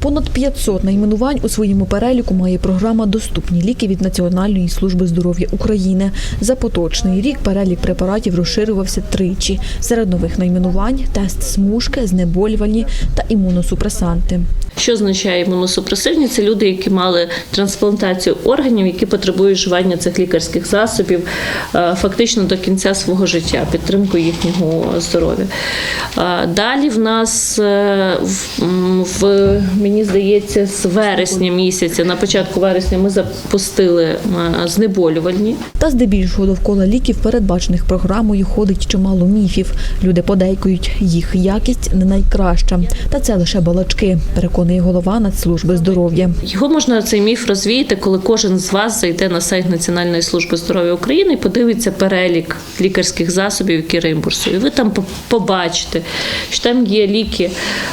Понад 500 найменувань у своєму переліку має програма Доступні ліки від Національної служби здоров'я України. За поточний рік перелік препаратів розширювався тричі. Серед нових найменувань тест смужки, знеболювальні та імуносупресанти. Що означає імуносупресивні? Це люди, які мали трансплантацію органів, які потребують вживання цих лікарських засобів е, фактично до кінця свого життя, підтримку їхнього здоров'я. Е, Далі в нас е, в, мені здається, з вересня місяця, на початку вересня, ми запустили знеболювальні. Та здебільшого довкола ліків, передбачених програмою, ходить чимало міфів. Люди подейкують, їх якість не найкраща. Та це лише балачки, переконує голова Нацслужби здоров'я. Його можна цей міф розвіяти, коли кожен з вас зайде на сайт Національної служби здоров'я України і подивиться перелік лікарських засобів, які реімбурсують. Ви там побачите, що там є ліки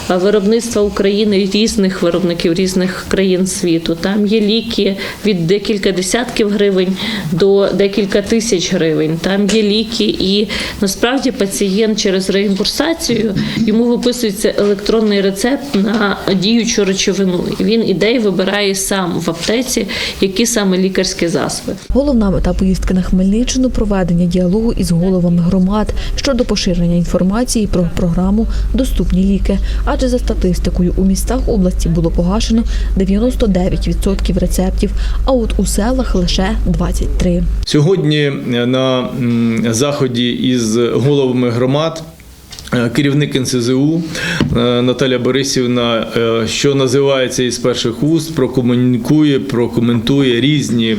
е, виробництва України різних виробників різних країн світу. Там є ліки від декілька десятків гривень до декілька тисяч гривень. Там є ліки, і насправді пацієнт через реімбурсацію йому виписується електронний рецепт на діючу речовину. Він іде і вибирає сам в аптеці, які саме лікарські засоби. Головна мета поїздки на Хмельниччину проведення діалогу із головами громад щодо поширення інформації про програму Доступні ліки. Адже за статистикою у містах області було погашено 99% рецептів, а от у селах лише 23%. Сьогодні на заході із головами громад. Е, Керівник НСЗУ е, Наталя Борисівна, е, що називається із перших вуст, прокомунікує, прокоментує різні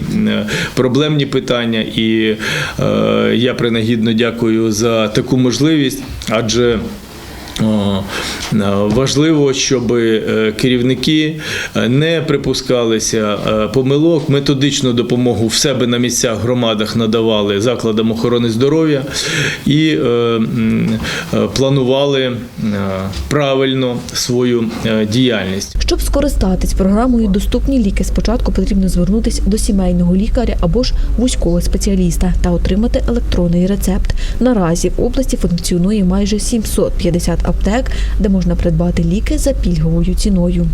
проблемні питання. І я принагідно дякую за таку можливість, адже Важливо, щоб е, керівники е, не припускалися е, помилок, методичну допомогу в себе на місцях громадах надавали закладам охорони здоров'я і е, е, планували е, правильно свою е, діяльність. Щоб скористатись програмою Доступні ліки, спочатку потрібно звернутися до сімейного лікаря або ж вузького спеціаліста та отримати електронний рецепт. Наразі в області функціонує майже 750 аптек, де можна придбати ліки за пільговою ціною.